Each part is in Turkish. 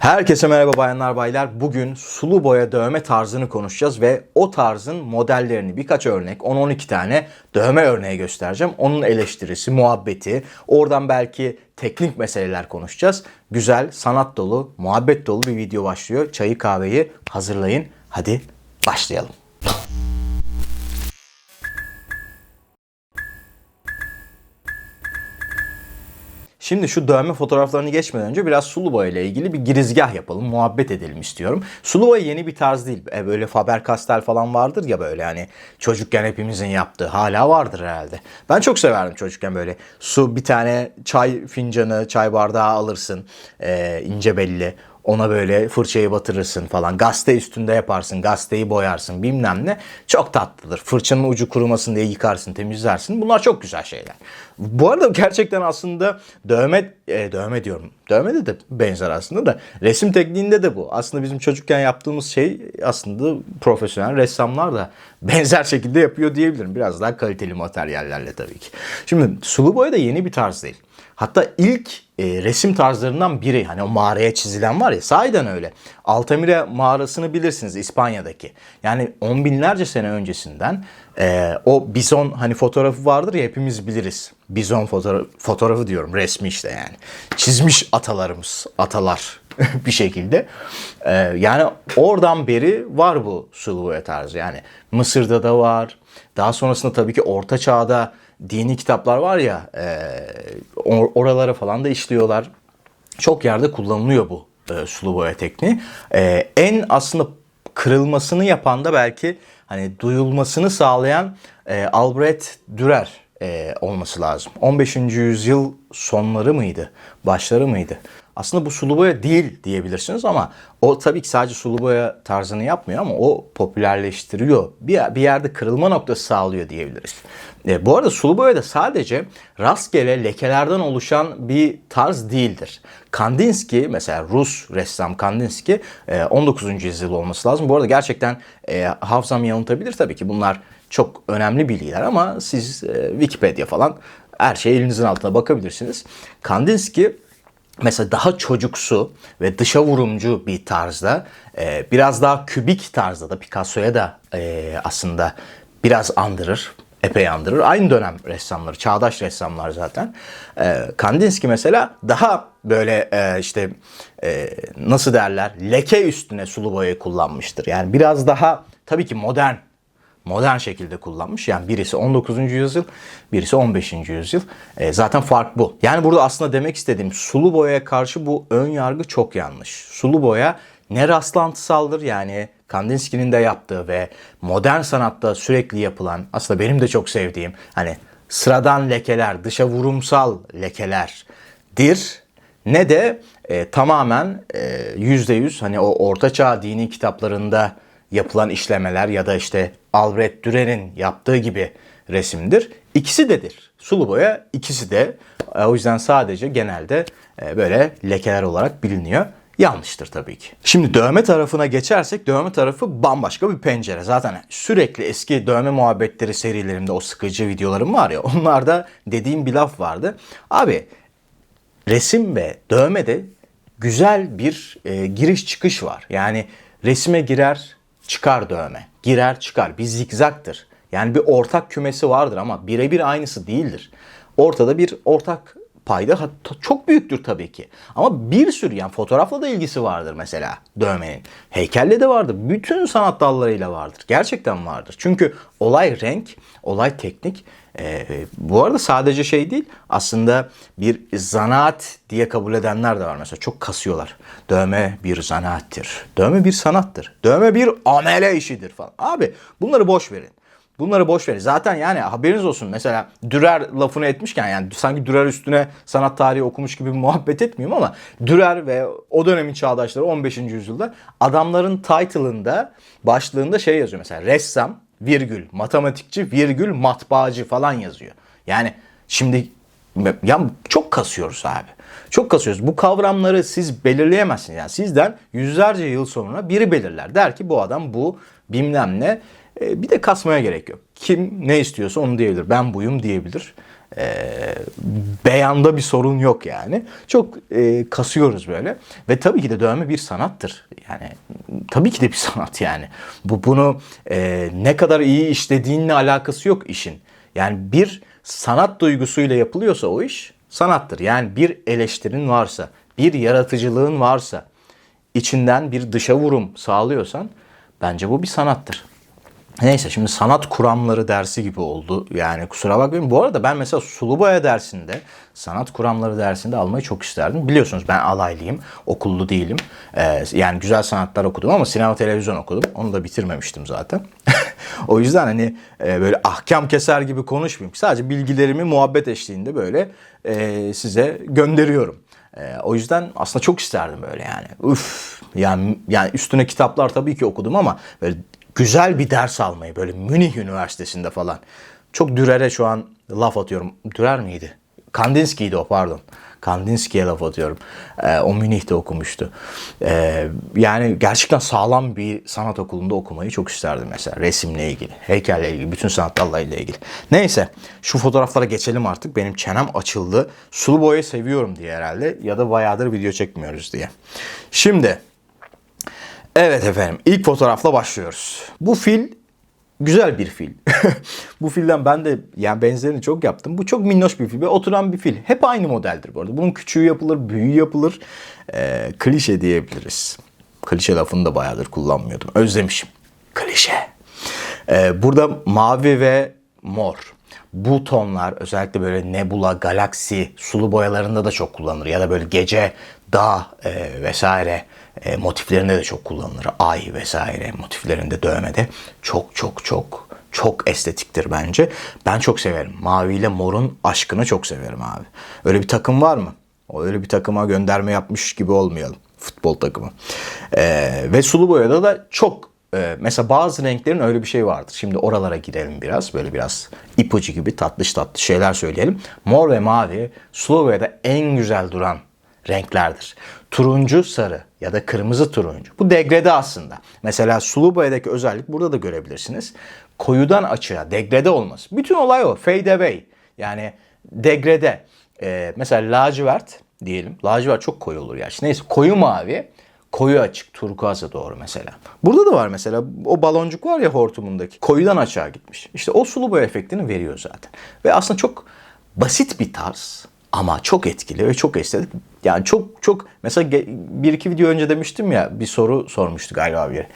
Herkese merhaba bayanlar baylar. Bugün sulu boya dövme tarzını konuşacağız ve o tarzın modellerini birkaç örnek 10-12 tane dövme örneği göstereceğim. Onun eleştirisi, muhabbeti, oradan belki teknik meseleler konuşacağız. Güzel, sanat dolu, muhabbet dolu bir video başlıyor. Çayı kahveyi hazırlayın. Hadi başlayalım. Şimdi şu dövme fotoğraflarını geçmeden önce biraz sulu boya ile ilgili bir girizgah yapalım, muhabbet edelim istiyorum. Sulu boya yeni bir tarz değil. E böyle Faber-Castell falan vardır ya böyle hani çocukken hepimizin yaptığı hala vardır herhalde. Ben çok severdim çocukken böyle su bir tane çay fincanı, çay bardağı alırsın e, ince belli. Ona böyle fırçayı batırırsın falan. Gazete üstünde yaparsın. Gazeteyi boyarsın bilmem ne. Çok tatlıdır. Fırçanın ucu kurumasın diye yıkarsın, temizlersin. Bunlar çok güzel şeyler. Bu arada gerçekten aslında dövme, e, dövme diyorum. Dövmede de benzer aslında da. Resim tekniğinde de bu. Aslında bizim çocukken yaptığımız şey aslında profesyonel ressamlar da benzer şekilde yapıyor diyebilirim. Biraz daha kaliteli materyallerle tabii ki. Şimdi sulu boya da yeni bir tarz değil. Hatta ilk e, resim tarzlarından biri hani o mağaraya çizilen var ya sahiden öyle. Altamira mağarasını bilirsiniz İspanya'daki. Yani on binlerce sene öncesinden e, o bizon hani fotoğrafı vardır ya hepimiz biliriz. Bizon fotoğrafı, fotoğrafı diyorum resmi işte yani. Çizmiş atalarımız, atalar bir şekilde. E, yani oradan beri var bu sulu boya tarzı. Yani Mısır'da da var. Daha sonrasında tabii ki Orta Çağ'da dini kitaplar var ya e, or- oralara falan da işliyorlar. Çok yerde kullanılıyor bu e, sulu boya tekniği. E, en aslında kırılmasını yapan da belki hani duyulmasını sağlayan e, Albrecht Dürer e, olması lazım. 15. yüzyıl sonları mıydı? Başları mıydı? Aslında bu sulu boya değil diyebilirsiniz ama o tabii ki sadece sulu boya tarzını yapmıyor ama o popülerleştiriyor. Bir, bir yerde kırılma noktası sağlıyor diyebiliriz. E, bu arada sulu boya da sadece rastgele lekelerden oluşan bir tarz değildir. Kandinsky mesela Rus ressam Kandinsky e, 19. yüzyıl olması lazım. Bu arada gerçekten e, hafızam yanıltabilir tabii ki bunlar çok önemli bilgiler ama siz e, Wikipedia falan her şey elinizin altına bakabilirsiniz. Kandinsky mesela daha çocuksu ve dışa vurumcu bir tarzda e, biraz daha kübik tarzda da Picasso'ya da e, aslında biraz andırır. Epey andırır. Aynı dönem ressamları, çağdaş ressamlar zaten. E, Kandinsky mesela daha böyle e, işte e, nasıl derler leke üstüne sulu boyayı kullanmıştır. Yani biraz daha tabii ki modern modern şekilde kullanmış. Yani birisi 19. yüzyıl, birisi 15. yüzyıl. E, zaten fark bu. Yani burada aslında demek istediğim sulu boyaya karşı bu ön yargı çok yanlış. Sulu boya ne rastlantısaldır yani Kandinsky'nin de yaptığı ve modern sanatta sürekli yapılan aslında benim de çok sevdiğim hani sıradan lekeler, dışa vurumsal lekelerdir. Ne de e, tamamen yüzde yüz hani o ortaçağ dini kitaplarında yapılan işlemeler ya da işte Albrecht Dürer'in yaptığı gibi resimdir. İkisi dedir. Sulu boya ikisi de. E, O yüzden sadece genelde e, böyle lekeler olarak biliniyor. Yanlıştır tabii ki. Şimdi dövme tarafına geçersek dövme tarafı bambaşka bir pencere. Zaten sürekli eski dövme muhabbetleri serilerimde o sıkıcı videolarım var ya onlarda dediğim bir laf vardı. Abi resim ve dövmede güzel bir e, giriş çıkış var. Yani resime girer çıkar dövme. Girer çıkar. Bir zikzaktır. Yani bir ortak kümesi vardır ama birebir aynısı değildir. Ortada bir ortak payda hatta çok büyüktür tabii ki. Ama bir sürü yani fotoğrafla da ilgisi vardır mesela dövmenin. Heykelle de vardır. Bütün sanat dallarıyla vardır. Gerçekten vardır. Çünkü olay renk, olay teknik. Ee, bu arada sadece şey değil aslında bir zanaat diye kabul edenler de var mesela çok kasıyorlar. Dövme bir zanaattir. Dövme bir sanattır. Dövme bir amele işidir falan. Abi bunları boş verin. Bunları boş verin. Zaten yani haberiniz olsun mesela Dürer lafını etmişken yani sanki Dürer üstüne sanat tarihi okumuş gibi muhabbet etmiyorum ama Dürer ve o dönemin çağdaşları 15. yüzyılda adamların title'ında başlığında şey yazıyor mesela ressam virgül matematikçi virgül matbaacı falan yazıyor. Yani şimdi ya çok kasıyoruz abi. Çok kasıyoruz. Bu kavramları siz belirleyemezsiniz. Yani sizden yüzlerce yıl sonra biri belirler. Der ki bu adam bu bilmem ne. E, bir de kasmaya gerek yok. Kim ne istiyorsa onu diyebilir. Ben buyum diyebilir. Beyanda bir sorun yok yani. Çok e, kasıyoruz böyle. Ve tabii ki de dövme bir sanattır. Yani tabii ki de bir sanat yani. Bu bunu e, ne kadar iyi işlediğinle alakası yok işin. Yani bir sanat duygusuyla yapılıyorsa o iş sanattır. Yani bir eleştirin varsa, bir yaratıcılığın varsa, içinden bir dışa vurum sağlıyorsan bence bu bir sanattır. Neyse şimdi sanat kuramları dersi gibi oldu. Yani kusura bakmayın. Bu arada ben mesela sulu boya dersinde, sanat kuramları dersinde almayı çok isterdim. Biliyorsunuz ben alaylıyım. Okullu değilim. Ee, yani güzel sanatlar okudum ama sinema televizyon okudum. Onu da bitirmemiştim zaten. o yüzden hani e, böyle ahkam keser gibi konuşmayayım. Sadece bilgilerimi muhabbet eşliğinde böyle e, size gönderiyorum. E, o yüzden aslında çok isterdim böyle yani. Üf yani yani üstüne kitaplar tabii ki okudum ama böyle güzel bir ders almayı böyle Münih Üniversitesi'nde falan. Çok Dürer'e şu an laf atıyorum. Dürer miydi? Kandinsky'ydi o pardon. Kandinsky'ye laf atıyorum. Ee, o Münih'te okumuştu. Ee, yani gerçekten sağlam bir sanat okulunda okumayı çok isterdim mesela. Resimle ilgili, heykelle ilgili, bütün sanat dallarıyla ilgili. Neyse şu fotoğraflara geçelim artık. Benim çenem açıldı. Sulu boyayı seviyorum diye herhalde. Ya da bayağıdır video çekmiyoruz diye. Şimdi Evet efendim ilk fotoğrafla başlıyoruz. Bu fil güzel bir fil. bu filden ben de yani benzerini çok yaptım. Bu çok minnoş bir fil ve oturan bir fil. Hep aynı modeldir bu arada. Bunun küçüğü yapılır, büyüğü yapılır. Ee, klişe diyebiliriz. Klişe lafını da bayağıdır kullanmıyordum. Özlemişim. Klişe. Ee, burada mavi ve mor. Bu tonlar özellikle böyle nebula, galaksi, sulu boyalarında da çok kullanılır. Ya da böyle gece, dağ e, vesaire e, motiflerinde de çok kullanılır. Ay vesaire motiflerinde dövmede çok çok çok çok estetiktir bence. Ben çok severim. Mavi ile morun aşkını çok severim abi. Öyle bir takım var mı? O öyle bir takıma gönderme yapmış gibi olmayalım. Futbol takımı. Ee, ve sulu boyada da çok e, mesela bazı renklerin öyle bir şey vardır. Şimdi oralara girelim biraz. Böyle biraz ipucu gibi tatlış tatlı şeyler söyleyelim. Mor ve mavi sulu boyada en güzel duran renklerdir. Turuncu sarı ya da kırmızı turuncu. Bu degrede aslında. Mesela sulu boyadaki özellik burada da görebilirsiniz. Koyudan açığa degrede olması. Bütün olay o. Fade away. Yani degrede. Ee, mesela lacivert diyelim. Lacivert çok koyu olur ya. Neyse koyu mavi koyu açık turkuaza doğru mesela. Burada da var mesela o baloncuk var ya hortumundaki koyudan açığa gitmiş. İşte o sulu boya efektini veriyor zaten. Ve aslında çok basit bir tarz ama çok etkili ve çok estetik. Yani çok çok mesela bir iki video önce demiştim ya bir soru sormuştu galiba bir.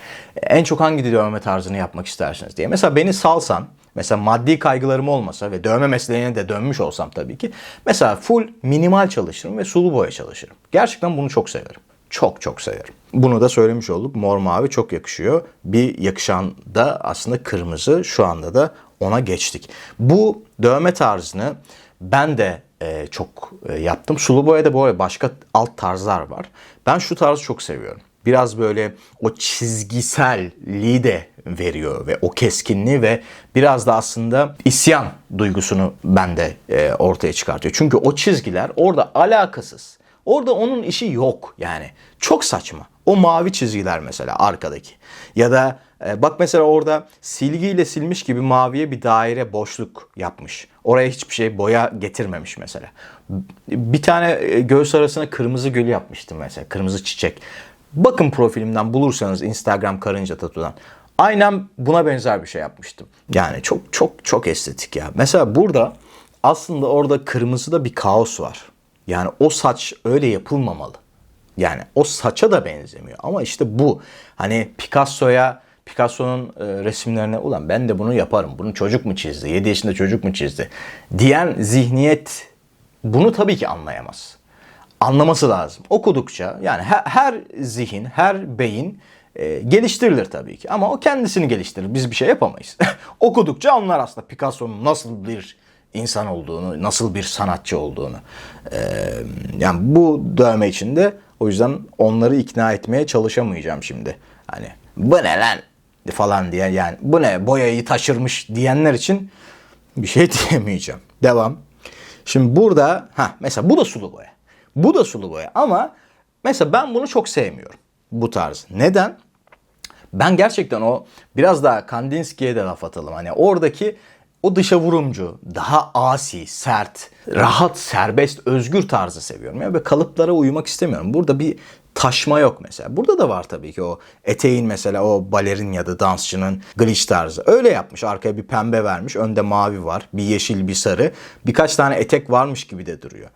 En çok hangi dövme tarzını yapmak istersiniz diye. Mesela beni salsan Mesela maddi kaygılarım olmasa ve dövme mesleğine de dönmüş olsam tabii ki. Mesela full minimal çalışırım ve sulu boya çalışırım. Gerçekten bunu çok severim. Çok çok severim. Bunu da söylemiş olduk. Mor mavi çok yakışıyor. Bir yakışan da aslında kırmızı. Şu anda da ona geçtik. Bu dövme tarzını ben de e, çok e, yaptım. Sulu boyada arada başka alt tarzlar var. Ben şu tarzı çok seviyorum. Biraz böyle o çizgiselliği de veriyor ve o keskinliği ve biraz da aslında isyan duygusunu bende e, ortaya çıkartıyor. Çünkü o çizgiler orada alakasız. Orada onun işi yok yani. Çok saçma. O mavi çizgiler mesela arkadaki. Ya da e, bak mesela orada silgiyle silmiş gibi maviye bir daire boşluk yapmış. Oraya hiçbir şey boya getirmemiş mesela. Bir tane e, göğüs arasına kırmızı gül yapmıştım mesela. Kırmızı çiçek. Bakın profilimden bulursanız Instagram karınca tatudan. Aynen buna benzer bir şey yapmıştım. Yani çok çok çok estetik ya. Mesela burada aslında orada kırmızıda bir kaos var. Yani o saç öyle yapılmamalı. Yani o saça da benzemiyor. Ama işte bu. Hani Picasso'ya Picasso'nun e, resimlerine ulan ben de bunu yaparım. Bunu çocuk mu çizdi? 7 yaşında çocuk mu çizdi? Diyen zihniyet bunu tabii ki anlayamaz. Anlaması lazım. Okudukça yani her, her zihin, her beyin e, geliştirilir tabii ki. Ama o kendisini geliştirir. Biz bir şey yapamayız. Okudukça anlar aslında Picasso'nun nasıl bir insan olduğunu, nasıl bir sanatçı olduğunu. Ee, yani bu dövme içinde o yüzden onları ikna etmeye çalışamayacağım şimdi. Hani bu ne lan falan diye yani bu ne boyayı taşırmış diyenler için bir şey diyemeyeceğim. Devam. Şimdi burada ha mesela bu da sulu boya. Bu da sulu boya ama mesela ben bunu çok sevmiyorum. Bu tarz. Neden? Ben gerçekten o biraz daha Kandinsky'ye de laf atalım. Hani oradaki o dışa vurumcu, daha asi, sert, rahat, serbest, özgür tarzı seviyorum. Yani böyle kalıplara uyumak istemiyorum. Burada bir taşma yok mesela. Burada da var tabii ki o eteğin mesela o balerin ya da dansçının glitch tarzı. Öyle yapmış. Arkaya bir pembe vermiş. Önde mavi var. Bir yeşil bir sarı. Birkaç tane etek varmış gibi de duruyor.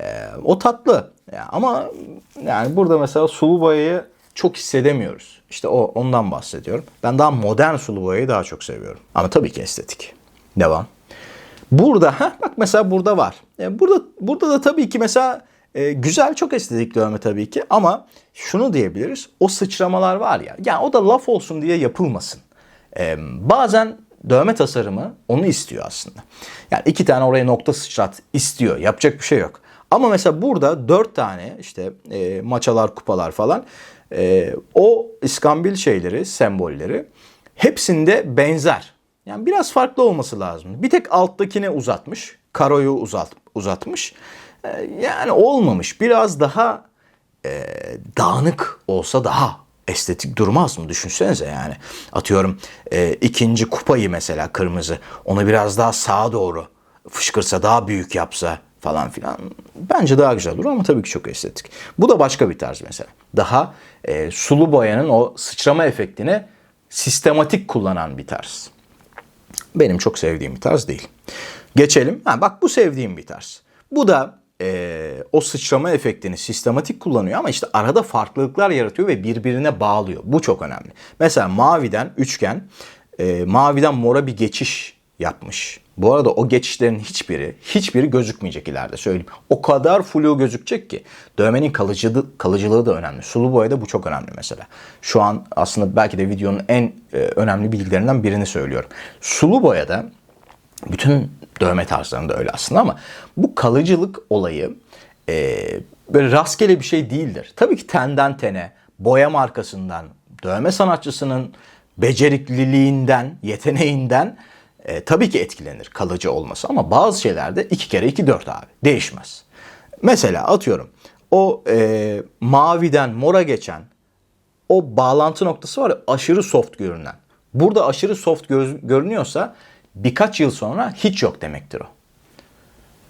Ee, o tatlı. Ya ama yani burada mesela sulu boyayı çok hissedemiyoruz. İşte o ondan bahsediyorum. Ben daha modern sulu boyayı daha çok seviyorum. Ama tabii ki estetik. Devam. Burada ha bak mesela burada var. E, burada burada da tabii ki mesela e, güzel çok estetik dövme tabii ki ama şunu diyebiliriz. O sıçramalar var ya. Yani o da laf olsun diye yapılmasın. E, bazen dövme tasarımı onu istiyor aslında. Yani iki tane oraya nokta sıçrat istiyor. Yapacak bir şey yok. Ama mesela burada dört tane işte e, maçalar, kupalar falan e, o iskambil şeyleri, sembolleri hepsinde benzer. Yani biraz farklı olması lazım. Bir tek alttakine uzatmış. Karoyu uzat, uzatmış. E, yani olmamış. Biraz daha e, dağınık olsa daha estetik durmaz mı? Düşünsenize yani. Atıyorum e, ikinci kupayı mesela kırmızı. Onu biraz daha sağa doğru fışkırsa daha büyük yapsa falan filan. Bence daha güzel durur ama tabii ki çok estetik. Bu da başka bir tarz mesela. Daha e, sulu boyanın o sıçrama efektini sistematik kullanan bir tarz. Benim çok sevdiğim bir tarz değil. Geçelim. Ha, bak bu sevdiğim bir tarz. Bu da e, o sıçrama efektini sistematik kullanıyor ama işte arada farklılıklar yaratıyor ve birbirine bağlıyor. Bu çok önemli. Mesela maviden üçgen, e, maviden mora bir geçiş yapmış. Bu arada o geçişlerin hiçbiri, hiçbiri gözükmeyecek ileride söyleyeyim. O kadar flu gözükecek ki. Dövmenin kalıcılığı, kalıcılığı da önemli. Sulu boyada bu çok önemli mesela. Şu an aslında belki de videonun en e, önemli bilgilerinden birini söylüyorum. Sulu boyada bütün dövme tarzlarında öyle aslında ama bu kalıcılık olayı e, böyle rastgele bir şey değildir. Tabii ki tenden tene, boya markasından, dövme sanatçısının becerikliliğinden, yeteneğinden e, tabii ki etkilenir kalıcı olması ama bazı şeylerde iki kere iki dört abi değişmez. Mesela atıyorum o e, maviden mora geçen o bağlantı noktası var ya aşırı soft görünen. Burada aşırı soft göz, görünüyorsa birkaç yıl sonra hiç yok demektir o.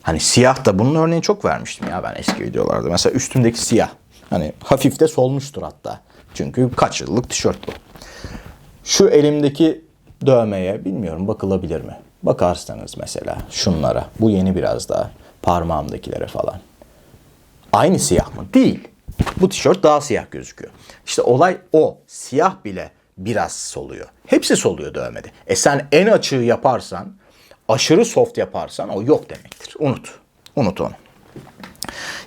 Hani siyah da bunun örneğini çok vermiştim ya ben eski videolarda. Mesela üstümdeki siyah. Hani hafif de solmuştur hatta. Çünkü kaç yıllık tişört bu. Şu elimdeki dövmeye bilmiyorum bakılabilir mi? Bakarsanız mesela şunlara. Bu yeni biraz daha. Parmağımdakilere falan. Aynı siyah mı? Değil. Bu tişört daha siyah gözüküyor. İşte olay o. Siyah bile biraz soluyor. Hepsi soluyor dövmede. E sen en açığı yaparsan, aşırı soft yaparsan o yok demektir. Unut. Unut onu.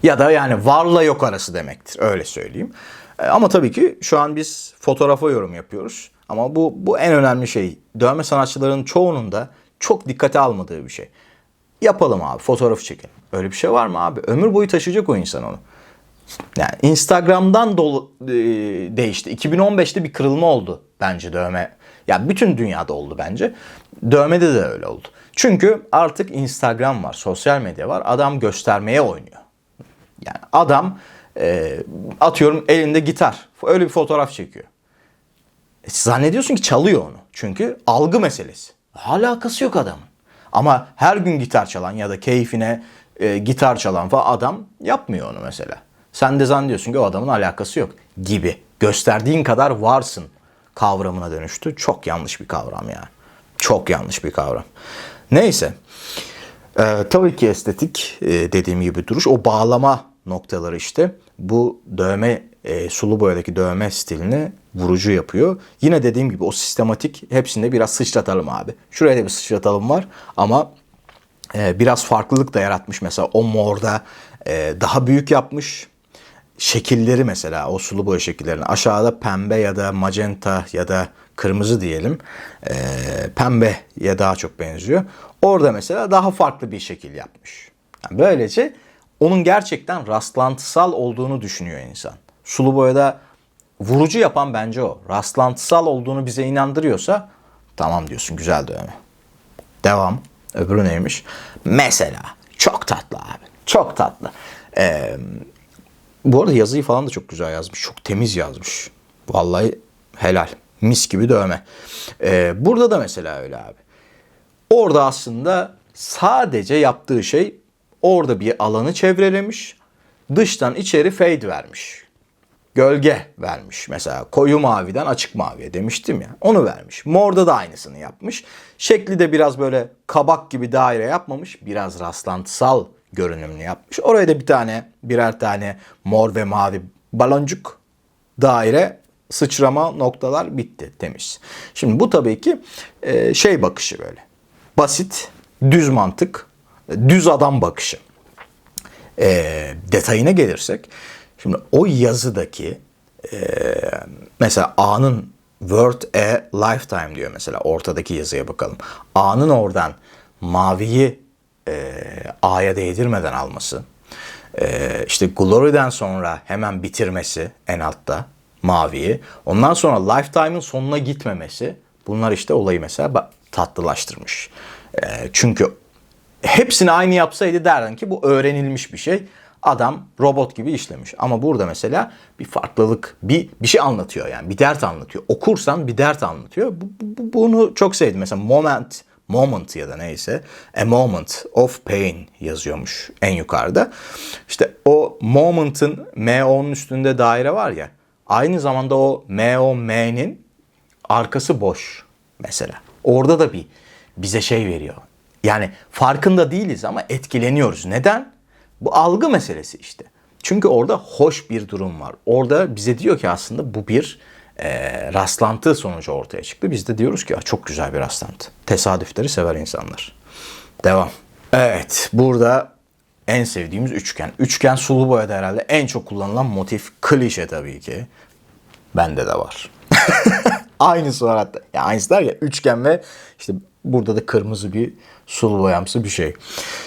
Ya da yani varla yok arası demektir. Öyle söyleyeyim. E, ama tabii ki şu an biz fotoğrafa yorum yapıyoruz. Ama bu, bu en önemli şey. Dövme sanatçılarının çoğunun da çok dikkate almadığı bir şey. Yapalım abi fotoğrafı çekelim. Öyle bir şey var mı abi? Ömür boyu taşıyacak o insan onu. Yani Instagram'dan dolu, e, değişti. 2015'te bir kırılma oldu bence dövme. Ya bütün dünyada oldu bence. Dövmede de öyle oldu. Çünkü artık Instagram var, sosyal medya var. Adam göstermeye oynuyor. Yani adam e, atıyorum elinde gitar. Öyle bir fotoğraf çekiyor. E, zannediyorsun ki çalıyor onu. Çünkü algı meselesi. Alakası yok adamın. Ama her gün gitar çalan ya da keyfine e, gitar çalan falan adam yapmıyor onu mesela. Sen de zannediyorsun ki o adamın alakası yok gibi. Gösterdiğin kadar varsın kavramına dönüştü. Çok yanlış bir kavram ya. Çok yanlış bir kavram. Neyse. Ee, tabii ki estetik e, dediğim gibi duruş. O bağlama noktaları işte bu dövme e, sulu boyadaki dövme stilini vurucu yapıyor. Yine dediğim gibi o sistematik hepsinde biraz sıçratalım abi. Şuraya da bir sıçratalım var ama e, biraz farklılık da yaratmış. Mesela o morda e, daha büyük yapmış. Şekilleri mesela o sulu boya şekillerini aşağıda pembe ya da magenta ya da kırmızı diyelim. E, pembeye daha çok benziyor. Orada mesela daha farklı bir şekil yapmış. Yani böylece onun gerçekten rastlantısal olduğunu düşünüyor insan. Sulu boyada vurucu yapan bence o. Rastlantısal olduğunu bize inandırıyorsa tamam diyorsun güzel dövme. Devam. Öbürü neymiş? Mesela çok tatlı abi. Çok tatlı. Ee, bu arada yazıyı falan da çok güzel yazmış. Çok temiz yazmış. Vallahi helal. Mis gibi dövme. Ee, burada da mesela öyle abi. Orada aslında sadece yaptığı şey orada bir alanı çevrelemiş. Dıştan içeri fade vermiş. Gölge vermiş. Mesela koyu maviden açık maviye demiştim ya. Onu vermiş. Morda da aynısını yapmış. Şekli de biraz böyle kabak gibi daire yapmamış. Biraz rastlantısal görünümlü yapmış. Oraya da bir tane birer tane mor ve mavi baloncuk daire sıçrama noktalar bitti temiz. Şimdi bu tabii ki e, şey bakışı böyle. Basit, düz mantık, düz adam bakışı. E, detayına gelirsek şimdi o yazıdaki e, mesela A'nın Word a lifetime diyor mesela ortadaki yazıya bakalım. A'nın oradan maviyi e, A'ya değdirmeden alması. E, işte Glory'den sonra hemen bitirmesi en altta maviyi. Ondan sonra Lifetime'ın sonuna gitmemesi. Bunlar işte olayı mesela tatlılaştırmış. E, çünkü hepsini aynı yapsaydı derdin ki bu öğrenilmiş bir şey. Adam robot gibi işlemiş. Ama burada mesela bir farklılık, bir bir şey anlatıyor yani. Bir dert anlatıyor. Okursan bir dert anlatıyor. Bu, bu, bunu çok sevdim. Mesela moment, moment ya da neyse a moment of pain yazıyormuş en yukarıda. İşte o moment'ın MO'nun üstünde daire var ya. Aynı zamanda o MO M'nin arkası boş mesela. Orada da bir bize şey veriyor. Yani farkında değiliz ama etkileniyoruz. Neden? Bu algı meselesi işte. Çünkü orada hoş bir durum var. Orada bize diyor ki aslında bu bir e, rastlantı sonucu ortaya çıktı. Biz de diyoruz ki çok güzel bir rastlantı. Tesadüfleri sever insanlar. Devam. Evet burada en sevdiğimiz üçgen. Üçgen sulu boyada herhalde en çok kullanılan motif. Klişe tabii ki. Bende de var. aynısı var hatta. Ya aynısı der ya üçgen ve işte burada da kırmızı bir sulu boyamsı bir şey.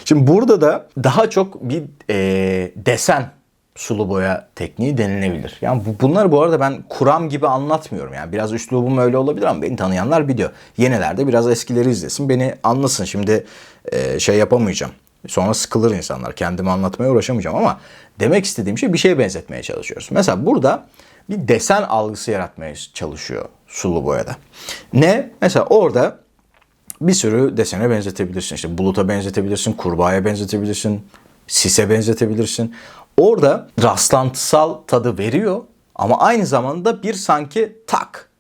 Şimdi burada da daha çok bir e, desen sulu boya tekniği denilebilir. Yani bu, bunları bu arada ben kuram gibi anlatmıyorum. Yani biraz üslubum öyle olabilir ama beni tanıyanlar biliyor. Yenilerde biraz eskileri izlesin. Beni anlasın. Şimdi e, şey yapamayacağım. Sonra sıkılır insanlar. Kendimi anlatmaya uğraşamayacağım ama demek istediğim şey bir şeye benzetmeye çalışıyoruz. Mesela burada bir desen algısı yaratmaya çalışıyor sulu boyada. Ne? Mesela orada bir sürü desene benzetebilirsin. İşte buluta benzetebilirsin, kurbağaya benzetebilirsin, sise benzetebilirsin. Orada rastlantısal tadı veriyor ama aynı zamanda bir sanki tak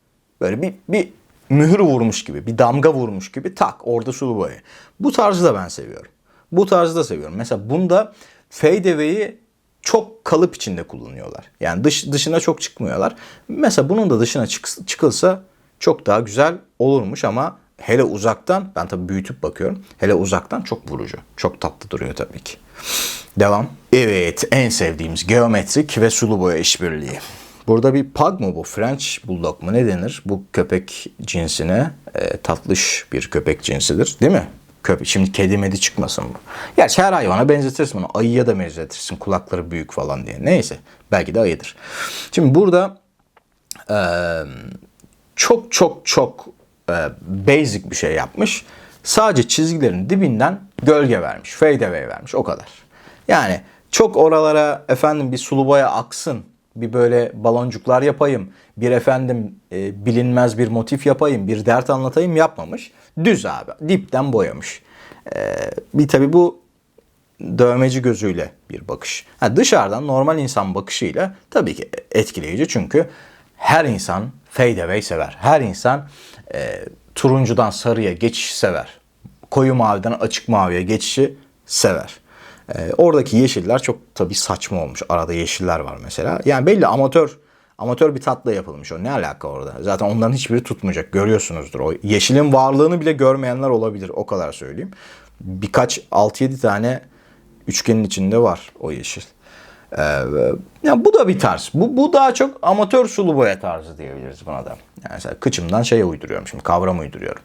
böyle bir, bir mühür vurmuş gibi, bir damga vurmuş gibi tak orada sulu boya. Bu tarzı da ben seviyorum. Bu tarzı da seviyorum. Mesela bunda fade away'i çok kalıp içinde kullanıyorlar. Yani dış, dışına çok çıkmıyorlar. Mesela bunun da dışına çık, çıkılsa çok daha güzel olurmuş ama hele uzaktan ben tabii büyütüp bakıyorum. Hele uzaktan çok vurucu. Çok tatlı duruyor tabii ki. Devam. Evet en sevdiğimiz geometrik ve sulu boya işbirliği. Burada bir pug mu bu? French Bulldog mu ne denir? Bu köpek cinsine e, tatlış bir köpek cinsidir değil mi? Köpek. Şimdi kedi medi çıkmasın bu. Gerçi her hayvana benzetirsin bunu. Ayıya da benzetirsin. Kulakları büyük falan diye. Neyse. Belki de ayıdır. Şimdi burada e, çok çok çok e, basic bir şey yapmış. Sadece çizgilerin dibinden gölge vermiş. Fade away vermiş. O kadar. Yani çok oralara efendim bir sulu boya aksın. Bir böyle baloncuklar yapayım. Bir efendim e, bilinmez bir motif yapayım. Bir dert anlatayım yapmamış. Düz abi. Dipten boyamış. E, bir tabi bu dövmeci gözüyle bir bakış. Ha, dışarıdan normal insan bakışıyla tabii ki etkileyici çünkü her insan fade away sever. Her insan e, turuncudan sarıya geçiş sever. Koyu maviden açık maviye geçişi sever. E, oradaki yeşiller çok tabii saçma olmuş. Arada yeşiller var mesela. Yani belli amatör amatör bir tatla yapılmış o. Ne alaka orada? Zaten onların hiçbiri tutmayacak. Görüyorsunuzdur. O yeşilin varlığını bile görmeyenler olabilir. O kadar söyleyeyim. Birkaç 6-7 tane üçgenin içinde var o yeşil. Ee, yani bu da bir tarz. Bu, bu daha çok amatör sulu boya tarzı diyebiliriz buna da. Yani mesela kıçımdan şey uyduruyorum şimdi kavram uyduruyorum.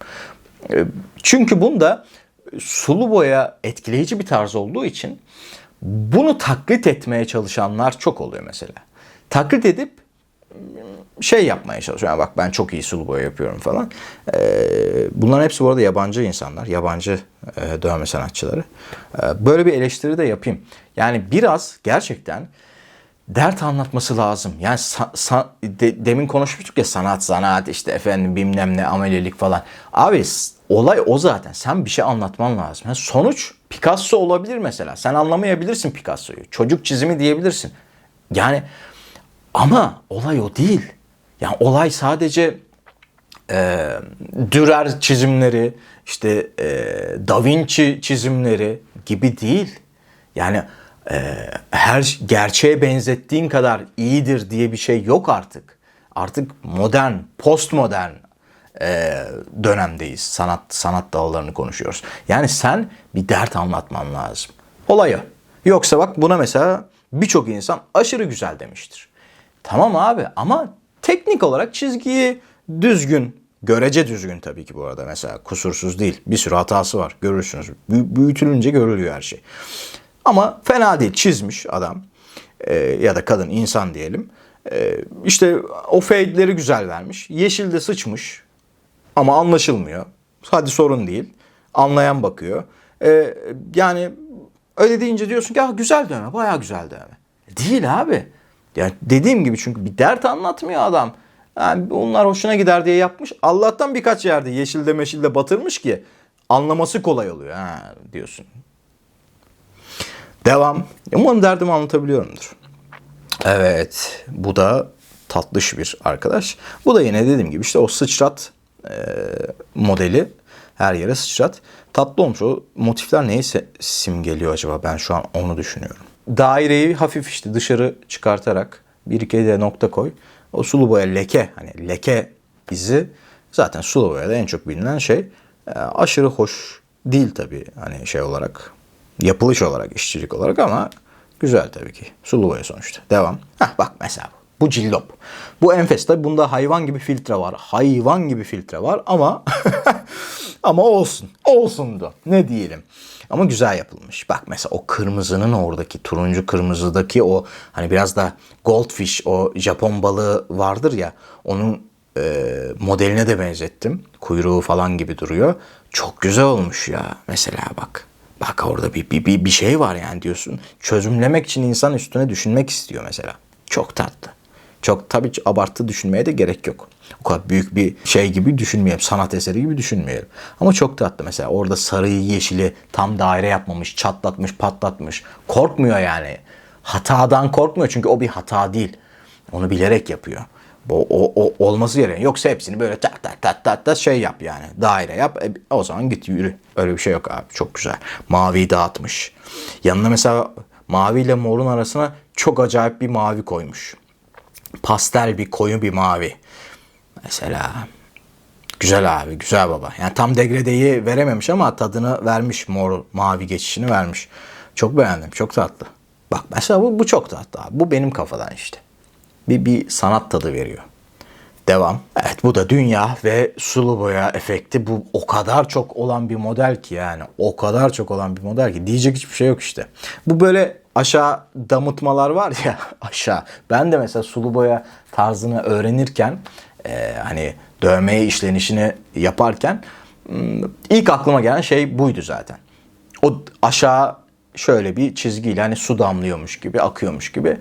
Ee, çünkü bunda sulu boya etkileyici bir tarz olduğu için bunu taklit etmeye çalışanlar çok oluyor mesela. Taklit edip şey yapmaya çalışıyor. Yani bak ben çok iyi sulu boya yapıyorum falan. Bunların hepsi bu arada yabancı insanlar. Yabancı dövme sanatçıları. Böyle bir eleştiri de yapayım. Yani biraz gerçekten dert anlatması lazım. Yani sa- sa- de- demin konuşmuştuk ya sanat, zanaat işte efendim bilmem ne amelelik falan. Abi olay o zaten. Sen bir şey anlatman lazım. Yani sonuç Picasso olabilir mesela. Sen anlamayabilirsin Picasso'yu. Çocuk çizimi diyebilirsin. Yani ama olay o değil. Yani olay sadece e, Dürer çizimleri, işte e, Da Vinci çizimleri gibi değil. Yani e, her gerçeğe benzettiğin kadar iyidir diye bir şey yok artık. Artık modern, postmodern e, dönemdeyiz. Sanat sanat dallarını konuşuyoruz. Yani sen bir dert anlatman lazım. Olaya. Yoksa bak buna mesela birçok insan aşırı güzel demiştir. Tamam abi ama teknik olarak çizgiyi düzgün, görece düzgün tabii ki bu arada mesela kusursuz değil. Bir sürü hatası var görürsünüz. Bü- büyütülünce görülüyor her şey. Ama fena değil çizmiş adam Ee, ya da kadın insan diyelim. Ee, işte o fade'leri güzel vermiş. Yeşilde sıçmış ama anlaşılmıyor. Hadi sorun değil. Anlayan bakıyor. Ee, yani öyle deyince diyorsun ki ah güzel dövme, bayağı güzel dövme. Değil abi. Yani dediğim gibi çünkü bir dert anlatmıyor adam. Yani onlar hoşuna gider diye yapmış. Allah'tan birkaç yerde yeşilde meşilde batırmış ki anlaması kolay oluyor ha diyorsun. Devam. Umarım derdimi anlatabiliyorumdur. Evet. Bu da tatlış bir arkadaş. Bu da yine dediğim gibi işte o sıçrat e, modeli. Her yere sıçrat. Tatlı olmuş. O motifler neyi simgeliyor acaba? Ben şu an onu düşünüyorum. Daireyi hafif işte dışarı çıkartarak bir iki de nokta koy. O sulu boya leke hani leke izi zaten sulu boyada en çok bilinen şey e, aşırı hoş değil tabii hani şey olarak yapılış olarak işçilik olarak ama güzel tabii ki. Sulu boya sonuçta. Devam. Hah bak mesela bu. Cillop. Bu enfes tabii bunda hayvan gibi filtre var. Hayvan gibi filtre var ama ama olsun. Olsun da. Ne diyelim. Ama güzel yapılmış. Bak mesela o kırmızının oradaki turuncu kırmızıdaki o hani biraz da goldfish o Japon balığı vardır ya onun e, modeline de benzettim. Kuyruğu falan gibi duruyor. Çok güzel olmuş ya. Mesela bak. Bak orada bir, bir, bir şey var yani diyorsun. Çözümlemek için insan üstüne düşünmek istiyor mesela. Çok tatlı. Çok tabii abartı düşünmeye de gerek yok. O kadar büyük bir şey gibi düşünmeyelim. Sanat eseri gibi düşünmeyelim. Ama çok tatlı mesela. Orada sarıyı yeşili tam daire yapmamış, çatlatmış, patlatmış. Korkmuyor yani. Hatadan korkmuyor çünkü o bir hata değil. Onu bilerek yapıyor. O, o, o olması gereken. Yoksa hepsini böyle tak tak tak tak tak şey yap yani. Daire yap. E, o zaman git yürü. Öyle bir şey yok abi. Çok güzel. Maviyi dağıtmış. Yanına mesela mavi ile morun arasına çok acayip bir mavi koymuş. Pastel bir koyu bir mavi. Mesela Güzel abi, güzel baba. Yani tam degredeyi verememiş ama tadını vermiş, mor mavi geçişini vermiş. Çok beğendim, çok tatlı. Bak mesela bu, bu çok tatlı abi. Bu benim kafadan işte. Bir, bir sanat tadı veriyor. Devam. Evet bu da dünya ve sulu boya efekti. Bu o kadar çok olan bir model ki yani. O kadar çok olan bir model ki. Diyecek hiçbir şey yok işte. Bu böyle aşağı damıtmalar var ya aşağı. Ben de mesela sulu boya tarzını öğrenirken e, hani dövmeye işlenişini yaparken hmm, ilk aklıma gelen şey buydu zaten. O aşağı şöyle bir çizgiyle hani su damlıyormuş gibi akıyormuş gibi.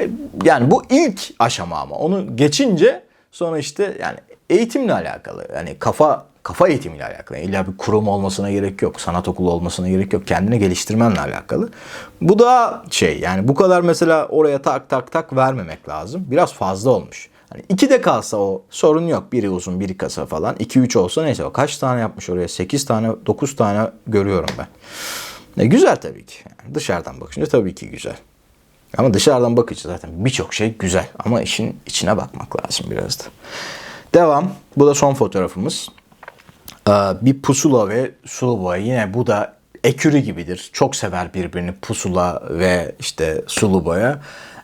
E, Yani bu ilk aşama ama onu geçince sonra işte yani eğitimle alakalı. Yani kafa kafa eğitimiyle alakalı. Yani illa bir kurum olmasına gerek yok. Sanat okulu olmasına gerek yok. Kendini geliştirmenle alakalı. Bu da şey yani bu kadar mesela oraya tak tak tak vermemek lazım. Biraz fazla olmuş. Hani iki de kalsa o sorun yok. Biri uzun biri kısa falan. 2-3 olsa neyse. Kaç tane yapmış oraya? 8 tane 9 tane görüyorum ben. E, güzel tabii ki. Yani dışarıdan bakınca tabii ki güzel. Ama dışarıdan bakınca zaten birçok şey güzel. Ama işin içine bakmak lazım biraz da. Devam. Bu da son fotoğrafımız. Ee, Bir pusula ve sulu boya. Yine bu da ekürü gibidir. Çok sever birbirini pusula ve işte sulu boya.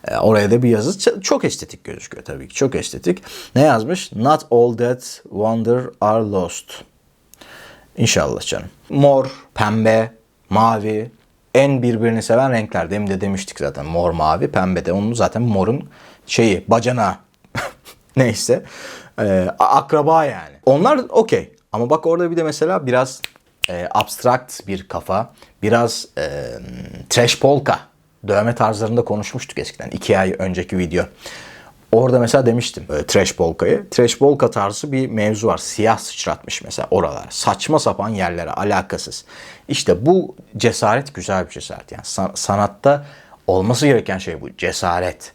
Ee, Oraya da bir yazı. Çok estetik gözüküyor tabii ki. Çok estetik. Ne yazmış? Not all that wonder are lost. İnşallah canım. Mor, pembe, mavi en birbirini seven renkler. Demin de demiştik zaten mor, mavi, pembe de. Onun zaten morun şeyi, bacana neyse. Ee, akraba yani. Onlar okey. Ama bak orada bir de mesela biraz e, abstrakt bir kafa. Biraz e, trash polka. Dövme tarzlarında konuşmuştuk eskiden. iki ay önceki video. Orada mesela demiştim e, trash polkayı. Trash polka tarzı bir mevzu var. Siyah sıçratmış mesela oralara. Saçma sapan yerlere alakasız. İşte bu cesaret güzel bir cesaret. Yani san- sanatta olması gereken şey bu. Cesaret.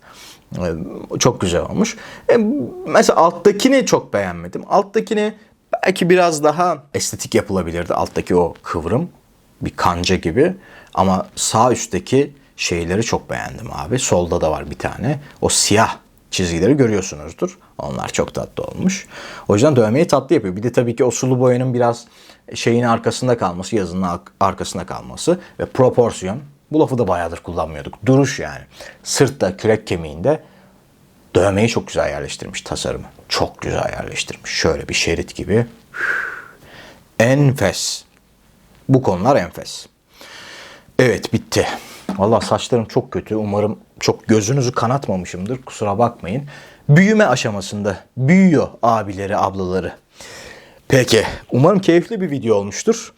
E, Çok güzel olmuş. E, mesela alttakini çok beğenmedim. Alttakini belki biraz daha estetik yapılabilirdi. Alttaki o kıvrım bir kanca gibi. Ama sağ üstteki şeyleri çok beğendim abi. Solda da var bir tane. O siyah çizgileri görüyorsunuzdur. Onlar çok tatlı olmuş. O yüzden dövmeyi tatlı yapıyor. Bir de tabii ki o sulu boyanın biraz şeyin arkasında kalması, yazının ar- arkasında kalması ve proporsiyon. Bu lafı da bayağıdır kullanmıyorduk. Duruş yani. Sırtta, kürek kemiğinde dövmeyi çok güzel yerleştirmiş tasarımı. Çok güzel yerleştirmiş. Şöyle bir şerit gibi. Enfes. Bu konular enfes. Evet bitti. Valla saçlarım çok kötü. Umarım çok gözünüzü kanatmamışımdır. Kusura bakmayın. Büyüme aşamasında. Büyüyor abileri, ablaları. Peki. Umarım keyifli bir video olmuştur.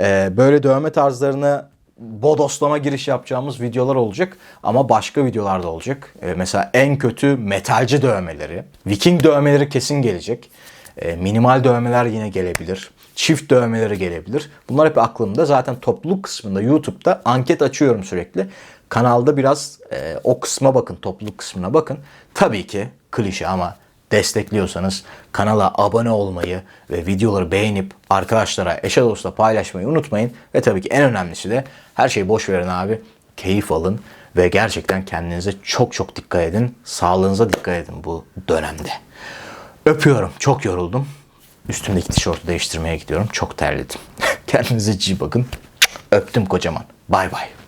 Ee, böyle dövme tarzlarını bodoslama giriş yapacağımız videolar olacak. Ama başka videolar da olacak. Ee, mesela en kötü metalci dövmeleri. Viking dövmeleri kesin gelecek. Ee, minimal dövmeler yine gelebilir. Çift dövmeleri gelebilir. Bunlar hep aklımda. Zaten topluluk kısmında YouTube'da anket açıyorum sürekli. Kanalda biraz e, o kısma bakın, topluluk kısmına bakın. Tabii ki klişe ama destekliyorsanız kanala abone olmayı ve videoları beğenip arkadaşlara, eşe dosta paylaşmayı unutmayın. Ve tabii ki en önemlisi de her şeyi boş verin abi. Keyif alın ve gerçekten kendinize çok çok dikkat edin. Sağlığınıza dikkat edin bu dönemde. Öpüyorum. Çok yoruldum. Üstümdeki tişörtü değiştirmeye gidiyorum. Çok terledim. Kendinize iyi bakın. Öptüm kocaman. Bay bay.